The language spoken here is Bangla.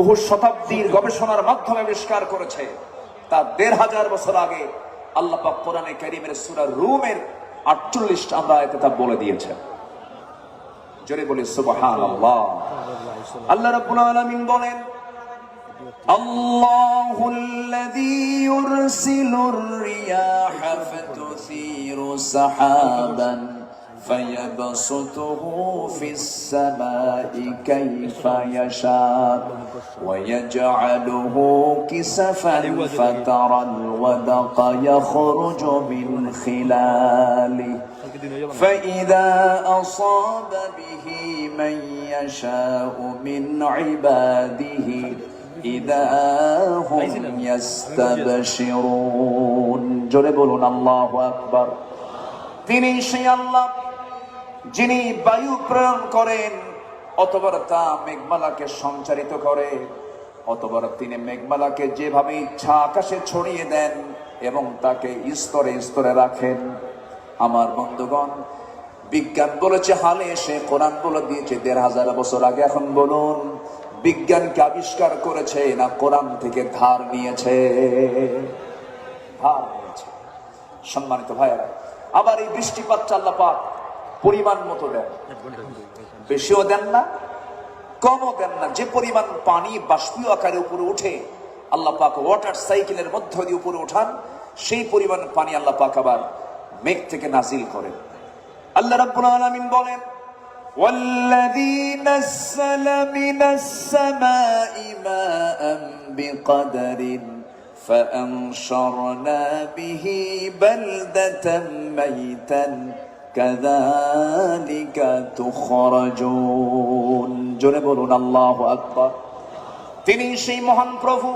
বহু শতাব্দীর গবেষণার মাধ্যমে আবিষ্কার করেছে তা দেড় হাজার বছর আগে আল্লাহ পাক কোরআনে কারিমের সূরা রুমের আটচল্লিশ আমরা আয়াতে তা বলে দিয়েছেন জোরে বলি সুবহানাল্লাহ আল্লাহ রাব্বুল আলামিন বলেন الله الذي يرسل الرياح فتثير سحابا فيبسطه في السماء كيف يشاء ويجعله كسفا فترى الودق يخرج من خلاله فإذا أصاب به من يشاء من عباده إذا هم يستبشرون জোরে বলুন আল্লাহু আকবার তিনি সেই আল্লাহ যিনি বায়ু প্রেরণ করেন, অতবার তা মেঘমালাকে সঞ্চারিত করে, অতবার তিনি মেঘমালাকে যেভাবে ইচ্ছা আকাশে ছড়িয়ে দেন এবং তাকে স্তরে স্তরে রাখেন। আমার বন্ধুগণ, বিজ্ঞান বলেছে হালে এসে, কোরআন বলে দিয়েছে দেড় হাজার বছর আগে। এখন বলুন, বিজ্ঞানকে আবিষ্কার করেছে না কোরআন থেকে ধার নিয়েছে? ধার নিয়েছে। সম্মানিত ভাইয়েরা, আবার এই বৃষ্টিপাত চাল্লাপাত পরিমাণ মতো দেন বেশিও দেন না কমও দেন না যে পরিমাণ পানি বাষ্পীয় আকারে উপরে উঠে আল্লাহ পাক ওয়াটার সাইকেলের মধ্য দিয়ে উপরে ওঠান সেই পরিমাণ পানি আল্লাহ পাক আবার মেঘ থেকে নাজিল করেন আল্লাহ রাব্বুল আলামিন বলেন والذي نزل من السماء ماء بقدر فأنشرنا به بلدة ميتا كذلك تخرجون জোরে বলুন আল্লাহ আকবার। তিনি সেই মহান প্রভু।